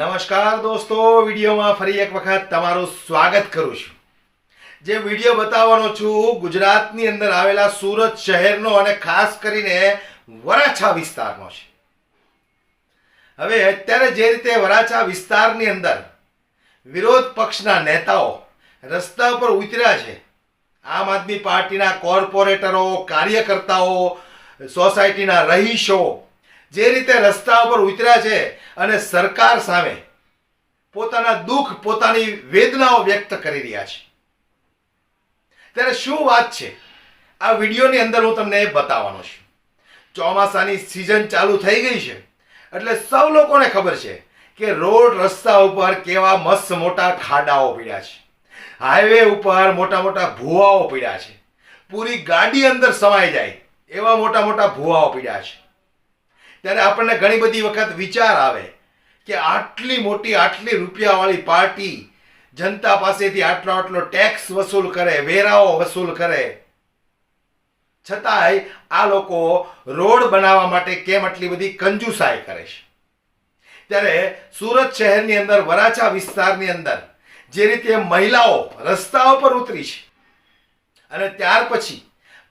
નમસ્કાર દોસ્તો, વિડીયોમાં ફરી એક વખત તમારું સ્વાગત કરું છું. જે વીડિયો બતાવવાનો છું, ગુજરાતની અંદર આવેલા સુરત શહેરનો અને ખાસ કરીને વરાછા વિસ્તારનો છે. હવે અત્યારે જે રીતે વરાછા વિસ્તારની અંદર વિરોધ પક્ષના નેતાઓ રસ્તા પર ઉતર્યા છે, આમ આદમી પાર્ટીના કોર્પોરેટરો, કાર્યકર્તાઓ, સોસાયટીના રહીશો જે રીતે રસ્તા ઉપર ઉતર્યા છે અને સરકાર સામે પોતાના દુઃખ, પોતાની વેદનાઓ વ્યક્ત કરી રહ્યા છે. ત્યારે શું વાત છે? આ વિડીયોની અંદર હું તમને એ બતાવવાનો છું. ચોમાસાની સિઝન ચાલુ થઈ ગઈ છે. એટલે સૌ લોકોને ખબર છે કે રોડ રસ્તા ઉપર કેવા મસ્ત મોટા ખાડાઓ પીડ્યા છે. હાઈવે ઉપર મોટા મોટા ભૂવાઓ પીડ્યા છે. પૂરી ગાડી અંદર સમાઈ જાય એવા મોટા મોટા ભૂવાઓ પીડ્યા છે. ત્યારે આપણને ઘણી બધી વખત વિચાર આવે કે આટલી મોટી, આટલી રૂપિયાવાળી પાર્ટી જનતા પાસેથી આટલો આટલો ટેક્સ વસૂલ કરે, વેરાઓ વસૂલ કરે. છતાંય આ લોકો રોડ બનાવવા માટે કેમ આટલી બધી કંજુસાઈ કરે છે? ત્યારે સુરત શહેરની અંદર, વરાછા વિસ્તારની અંદર જે રીતે મહિલાઓ રસ્તાઓ પર ઉતરી છે અને ત્યાર પછી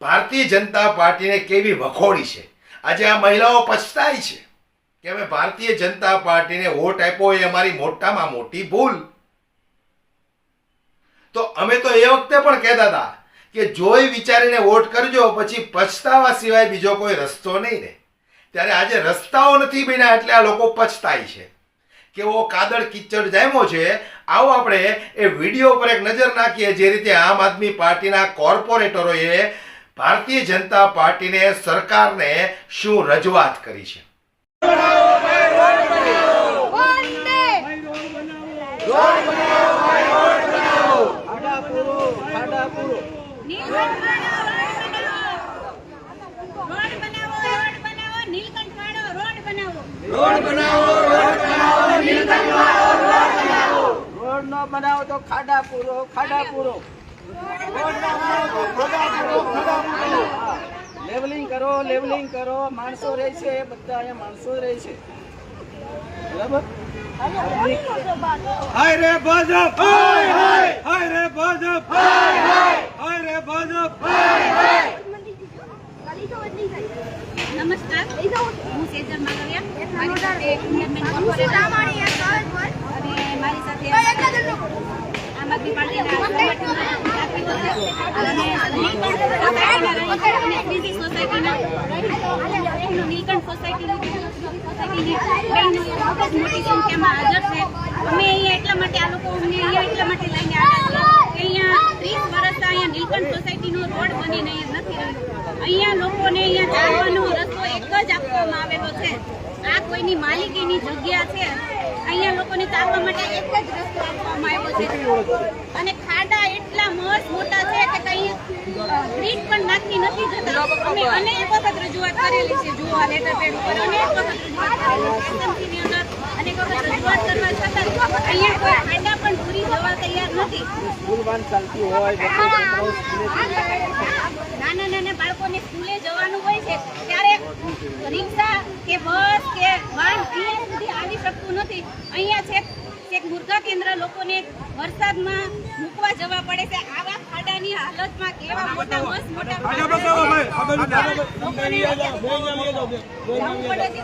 ભારતીય જનતા પાર્ટીને કેવી વખોડી છે? આજે આ મહિલાઓ પછતાય છે કે અમે ભારતીય જનતા પાર્ટીને વોટ આપ્યો એ અમારી મોટામાં મોટી ભૂલ. તો અમે તો એ વખતે પણ કહેતા હતા કે જોઈ વિચારીને વોટ કરજો, પછી પછતાવા સિવાય બીજો કોઈ રસ્તો નહીં ને ત્યારે આજે રસ્તાઓ નથી બન્યા એટલે આ લોકો પછતાય છે. કેવો કાદળ કિચડ જામ્યો છે. આવો આપણે એ વીડિયો પર એક નજર નાખીએ જે રીતે આમ આદમી પાર્ટીના કોર્પોરેટરોએ ભારતીય જનતા પાર્ટીને સરકારને શું રજૂઆત કરી છે? રોડ બનાવો બનાવો તો ખાડા પૂરો ખાડા પૂરો. લેવલિંગ કરો લેવલિંગ કરો. માણસો રહે છે બધા અહીંયા માણસો રહે છે. બરાબર? હાય રે ભાજપ હાય હાય હાય રે ભાજપ હાય હાય હાય રે ભાજપ. નમસ્કાર. હું સેજલ માલવિયા. મારી સાથે ઉમિયાબેન કોર્પોરેટર અને મારી સાથે આમ આદમી પાર્ટીના મોટી સંખ્યામાં હાજર અમે અહીંયા એટલા માટે અહીંયા એટલા માટે લઈને આવ્યા છે અહીંયા ત્રીસ વર્ષ અહીંયા નીલકંઠ સોસાયટીનો રોડ બનીને નથી અહીંયા લોકોને અહીંયા ચાલવાનો રસ્તો એક જ આપવામાં આવેલો છે આ કોઈની માલિકીની જગ્યા છે? અહીંયા લોકોને ચાલવા માટે એક જ રસ્તો આપવામાં આવ્યો છે. અને ખાડા એટલા મસ્ત મોટા છે કે કઈ ગ્રીડ પણ નાખી નથી જતા. અમે અનેક વખત રજૂઆત કરેલી છે જુઓ આ લેટર પેડ ઉપર અનેક વખત રજૂઆત કરેલી છે. અંદર અનેક વખત રજૂઆત કરવા છતાં અહીંયા કોઈ ખાડા પણ પૂરી જવા તૈયાર નથી સ્કૂલ વાન ચાલતી હોય નાના નાના બાળકોને સ્કૂલે જવાનું હોય છે ત્યારે રિક્ષા કે બસ કે વાન અહીંયા સુધી આવી શકતું નથી અહીંયા છે એક મુર્ગા કેન્દ્ર લોકોને વરસાદમાં મૂકવા જવા પડે છે આવા ખાડાની હાલતમાં કેવા મોટા મસ્ત મોટા લોકોને જવું પડે છે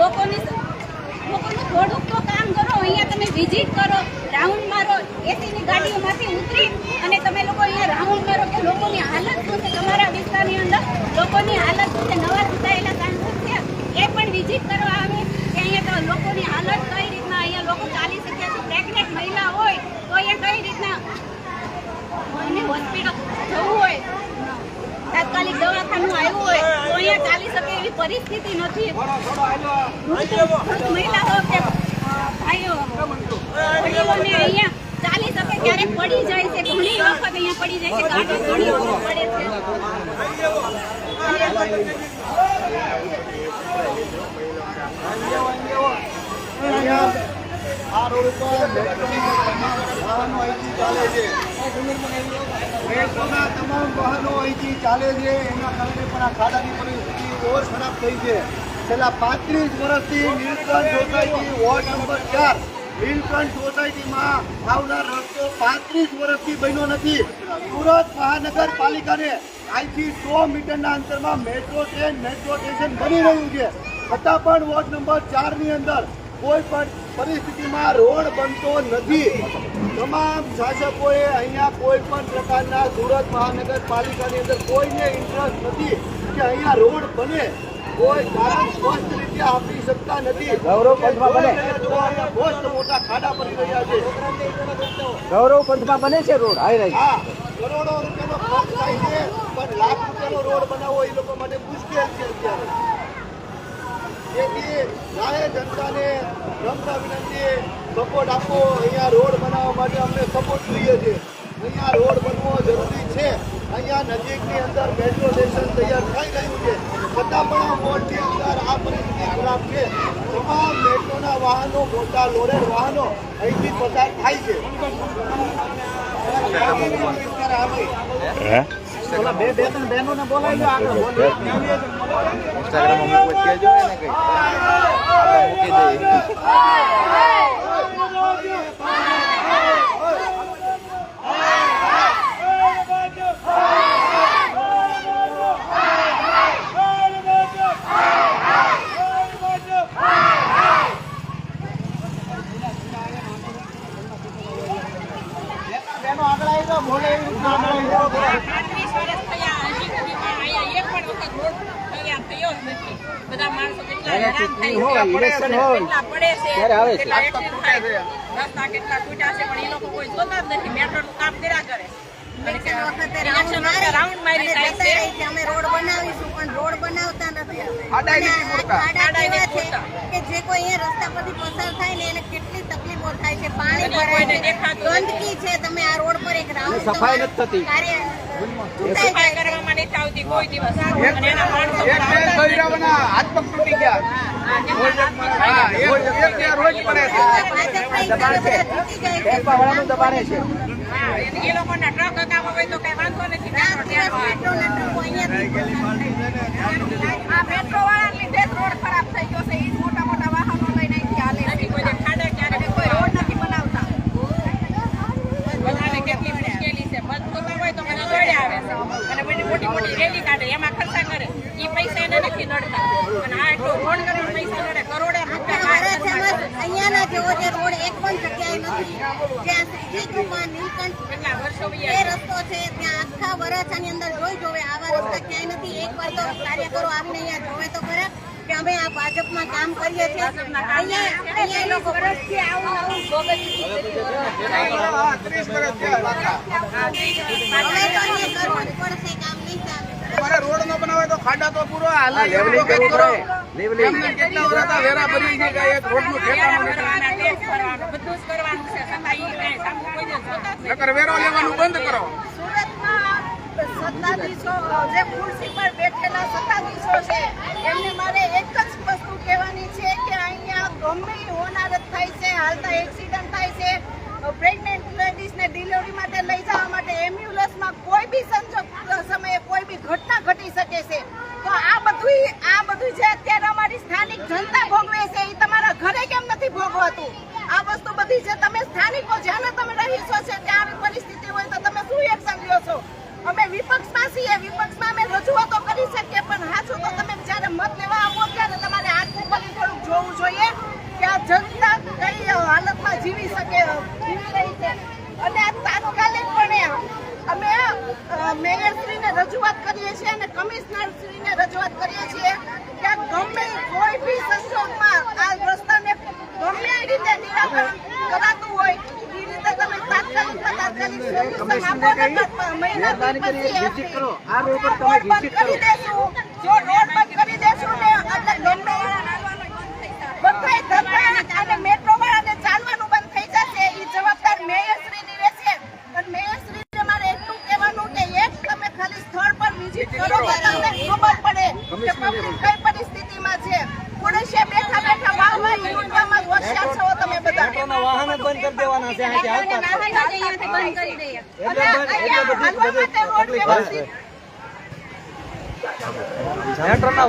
લોકોને લોકોને થોડુંક તો કામ કરો, અહીંયા તમે વિઝિટ કરો રાઉન્ડ મારો, એસીની ગાડીઓમાંથી ઉતરી અને તમે લોકો અહીંયા રાઉન્ડ મારો કે લોકોની હાલત શું છે તમારા વિસ્તારની અંદર? લોકોની હાલત શું છે? નવા ચૂંટાયેલા સાંસદ છે? એ પણ વિઝિટ કરવા આવે કે અહીંયા લોકોની હાલત કઈ રીતના અહીંયા લોકો ચાલી શકે છે? પ્રેગ્નેન્ટ મહિલા હોય તો એ કઈ રીતના હોસ્પિટલ જવું હોય? તાત્કાલિક દવાખાનું આવ્યું હોય પરિસ્થિતિ નથી મહિલાઓ કે ભાઈઓ વડીલોને અહીંયા ચાલી શકે ક્યારેક પડી જાય છે ઘણી વખત અહીંયા પડી જાય છે ગાડી ઘણી વખત પડે છે આ રોડ ઉપર ચાલે છે મેટ્રોના તમામ વાહનો અહીંથી ચાલે છે. એના કારણે આ ખાડાની પરિસ્થિતિ ખરાબ થઈ છે. છેલ્લા પાંત્રીસ વર્ષથી નીલકંઠ સોસાયટી વોર્ડ નંબર ચાર, નીલકંઠ સોસાયટીમાં આવનાર રસ્તો પાંત્રીસ વર્ષથી બન્યો નથી. સુરત મહાનગરપાલિકાને આજથી સો મીટરના અંતરમાં મેટ્રો ટ્રેન, મેટ્રો સ્ટેશન બની રહ્યું છે. છતાં પણ વોર્ડ નંબર ચારની અંદર કોઈ પણ પરિસ્થિતિમાં રોડ બનતો નથી. તમામ શાસકોએ અહીંયા કોઈ પણ પ્રકારના સુરત મહાનગરપાલિકાની અંદર કોઈને ઇન્ટરેસ્ટ નથી કે અહીંયા રોડ બને. કોઈ કારણ સ્પષ્ટ રીતે આપી શકતા નથી. ગૌરવ પંથમાં બને. મોટા ખાડા પડી રહ્યા છે. ગૌરવ પંથમાં બને છે રોડ? હાઈ રહી હા કરોડો રૂપિયાનો ખર્ચ થાય છે પણ લાખ રૂપિયાનો રોડ બનાવવો એ લોકો માટે મુશ્કેલ છે અત્યારે. તેથી જાહેર જનતાને નમ્ર વિનંતી સપોર્ટ આપો. અહીંયા રોડ બનાવવા માટે અમને સપોર્ટ જોઈએ છે. અહીંયા રોડ બનવો જરૂરી છે. અહીંયા નજીકની અંદર મેટ્રો સ્ટેશન તૈયાર થઈ ગયું છે. છતાં પણ અંદર આ પરિસ્થિતિ ખરાબ છે. તમામ મેટ્રોના વાહનો, મોટા લોડેડ વાહનો અહીંથી પસાર થાય છે. બે બે ત્રણ બહેનોને બોલાવી લો આગળ બહેનો આગળ આવી જાઓ બોલે એવી રીતના આગળ આવી જાઓ પાંત્રીસ વર્ષ થયા હજી સુધી પણ અહીંયા એક પણ વખત રોડ તૈયાર થયો જ નથી બધા માણસો કેટલા એને હેરાન ચૂંટણી થાય હોય, છે, ઇલેક્શન હોય. ત્યારે આવે છે. કેટલા કેટલા છે પણ એ લોકો કોઈ જોતા જ નથી. મેટ્રોનું કામ કર્યા કરે. અને કે ઇલેક્શન વખતે રાઉન્ડ મારી. થાય છે. અમે રોડ બનાવીશું પણ રોડ બનાવતા નથી. કે જે કોઈ અહીંયા રસ્તા પરથી પસાર થાય ને એને કેટલી તકલીફો થાય છે પાણી ભરાય છે. ગંદકી છે તમે આ રોડ પર એક રાઉન્ડ સફાઈ નથી થતી. સફાઈ કરવામાં નથી આવતી કોઈ દિવસ. અને એના માણસો. હાથ પગ તૂટી ગયા. રોજ પડે છે. છે. દબાણે છે. એ લોકોના ટ્રક હકામા હોય તો કઈ વાંધો નથી. આ મેટ્રો લીધે રોડ ખરાબ થઈ ગયો છે. મોટા મોટા વાહનો લઈને અહીંથી હાલે. ખાડા ક્યારે કોઈ રોડ નથી બનાવતા. બધાને કેટલી મુશ્કેલી છે. થતા હોય તો મને આવે છે. અને બધી મોટી મોટી રેલી કાઢે. એમાં ખર્ચા કરે. એ પૈસા એને નથી નડતા. અને આ એટલો રોડ કરીને પૈસા નડે કરોડે રૂપિયા અમારા કાઢે છે. સમાજ અહીંયાના જેવો જે રોડ એક પણ જગ્યાએ નથી. જ્યાં શ્રીજી કૃપા નીલકંઠ એ રસ્તો છે ત્યાં આખા વરાછાની અંદર જોઈ જોવે આવા રસ્તા ક્યાંય નથી. એક વાર તો કાર્યકરો આવીને અહીંયા જોવે તો ખરા કે અમે આ ભાજપમાં કામ કરીએ છીએ. અહીંયા અહીંયા લોકો વર્ષથી આવું આવું ત્રીસ વર્ષ તો અહીંયા કરવું જ પડશે તમારે રોડ નો બનાવે તો ખાડા તો પૂરો. કેટલા વર્ષ આ વેરા ભરી છે કે એક રોડનું ઠેકાણું નથી કરવાના, ટેક્સ ભરવાનું, બધું કરવાનું છે છતાં ઈ કાંઈ સામું કોઈ દિવસ જોતા જ નથી. નકર વેરો લેવાનું બંધ કરો. સત્તાધીશો જે ખુરશી પર બેઠેલા સત્તાધીશો છે એમને મારે એક જ વસ્તુ કહેવાની છે કે અહીંયા ગમે હોનારત થાય છે હાલતા એક્સિડન્ટ થાય છે પ્રેગ્નેન્ટ લેડીઝને ડિલિવરી માટે લઈ જવા માટે એમ્બ્યુલન્સમાં કોઈ બી સંજોગ સમયે ઘટના ઘટી શકે છે. તો આ બધું આ બધું જે અત્યારે અમારી સ્થાનિક જનતા ભોગવે છે એ તમારા ઘરે કેમ નથી ભોગવાતું? આ વસ્તુ બધી છે તમે સ્થાનિકો જ્યાં તમે રહીશો છે, ત્યાં આવી પરિસ્થિતિ હોય તો તમે શું એક્શન લ્યો છો? અમે વિપક્ષમાં છીએ વિપક્ષમાં અમે રજૂઆતો કરી શકીએ પણ હાચું તો તમે જ્યારે મત લેવા આવો ત્યારે તમારે આખું બધી થોડુંક જોવું જોઈએ કે આ જનતા કઈ હાલતમાં જીવી શકે જીવી રહી છે અને આ તાત્કાલિકપણે અમે અ, મેયરશ્રીને રજૂઆત કરીએ શ્રીને રજૂઆત કરીએ છીએ કે ગમે કોઈ બી સંજોગમાં આ રસ્તાને ગમે એ રીતે નિરાકરણ કરાતું હોય એ રીતે તમે તાત્કાલિક તાત્કાલિક સોલ્યુશન આપો મહિના પછી. આ રોડ પર તમે રોડ બંધ visit કરો. કરી દેશું જો રોડ બંધ કરી દેશું ને કઈ પરિસ્થિતિમાં છે પોલીસે બેઠા બેઠા વાહમાં લૂંટવામાં હોશિયાર છો તમે બધા. વાહન બંધ કરી દેવાના છે અહીંથી આવતા વાહન જ અહીંયાથી બંધ કરી દઈએ. એટલે હાલવા રોડ વ્યવસ્થિત.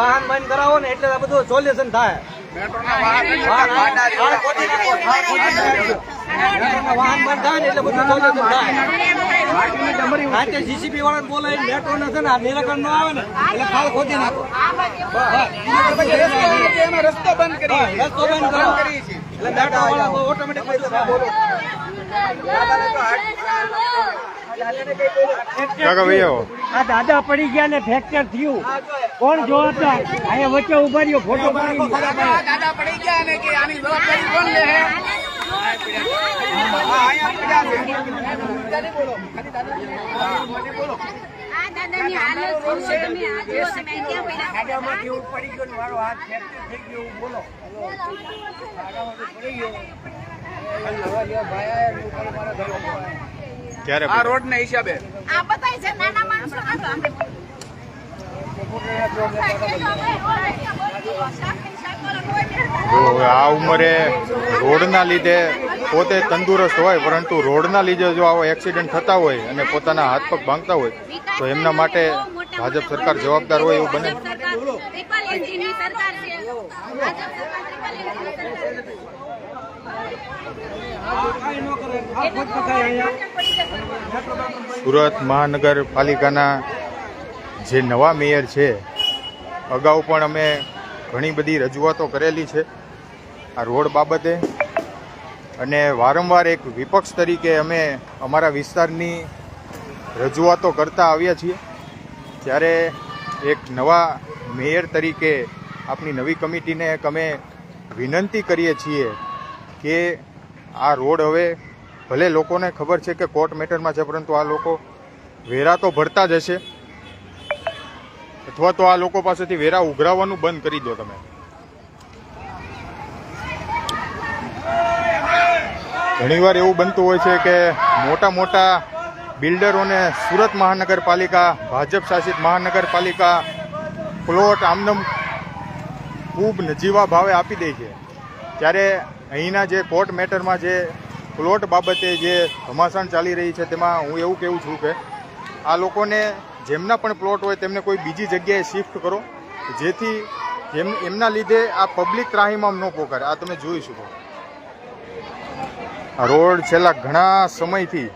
વાહન બંધ કરાવો ને એટલે આ બધું સોલ્યુશન થાય. વાહન બંધ થાય ને એટલે બધું થાય. આજે જીસીબી વાળા બોલે મેટ્રો નથી છે ને આ નિરાકરણ નો આવે ને એટલે ખાલ ખોદી નાખો. રસ્તો બંધ કરી રસ્તો બંધ કરો એટલે મેટ્રો વાળા ઓટોમેટિક કાકા ભાઈ આવો આ દાદા પડી ગયા ને ફ્રેક્ચર થયું કોણ જોવાતા અહીંયા વચ્ચે ઊભા રહ્યો ફોટો પાડી દાદા પડી ગયા ને કે આની જવાબદારી કોણ લે હે આ ક્યારે આ રોડ ને હિસાબે. આ બતાય છે નાના માણસો આ ઉંમરે રોડના લીધે પોતે તંદુરસ્ત હોય પરંતુ રોડના લીધે જો આવો એક્સિડન્ટ થતા હોય અને પોતાના હાથ પગ ભાંગતા હોય તો એમના માટે ભાજપ સરકાર જવાબદાર હોય એવું બને? સરકાર સુરત મહાનગરપાલિકાના જે નવા મેયર છે, અગાઉ પણ અમે ઘણી બધી રજૂઆતો કરેલી છે આ રોડ બાબતે. અને વારંવાર એક વિપક્ષ તરીકે અમે અમારા વિસ્તારની રજૂઆતો કરતા આવ્યા છીએ. ત્યારે એક નવા મેયર તરીકે આપણી નવી કમિટીને એક અમે વિનંતી કરીએ છીએ કે આ રોડ હવે ભલે લોકોને ખબર છે કે કોર્ટ મેટરમાં છે, પરંતુ આ લોકો વેરા તો ભરતા જ હશે. અથવા તો આ લોકો પાસેથી વેરા ઉઘરાવવાનું બંધ કરી દો તમે. ઘણીવાર એવું બનતું હોય છે કે મોટા મોટા બિલ્ડરોને સુરત મહાનગરપાલિકા, ભાજપ શાસિત મહાનગરપાલિકા, પ્લોટ આમદમ ખૂબ નજીવા ભાવે આપી દે છે. ત્યારે અહીંના જે કોર્ટ મેટરમાં જે પ્લોટ બાબતે જે ઘમાસાણ ચાલી રહી છે તેમાં હું એવું કહેવું છું કે આ લોકોને જેમના પણ પ્લોટ હોય તેમને કોઈ બીજી જગ્યાએ શિફ્ટ કરો, જેથી જેમ એમના લીધે આ પબ્લિક ત્રાહીમામ ન પોકારે. આ તમે જોઈ શકો આ રોડ છેલ્લા ઘણા સમયથી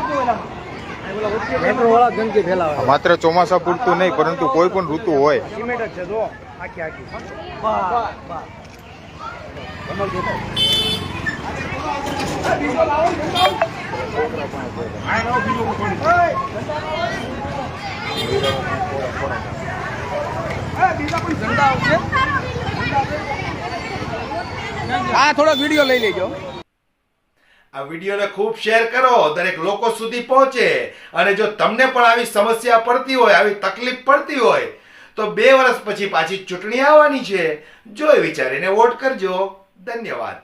ફેલાવે માત્ર ચોમાસા પૂરતું નહીં પરંતુ કોઈ પણ ઋતુ હોય. સિમેન્ટ જ છે જો આખી આખી. આ થોડો વીડિયો લઈ લેજો. આ વિડીયોને ખૂબ શેર કરો, દરેક લોકો સુધી પહોંચે. અને જો તમને પણ આવી સમસ્યા પડતી હોય, આવી તકલીફ પડતી હોય, તો બે વર્ષ પછી પાછી ચૂંટણી આવવાની છે. જોઈ વિચારીને વોટ કરજો. ધન્યવાદ.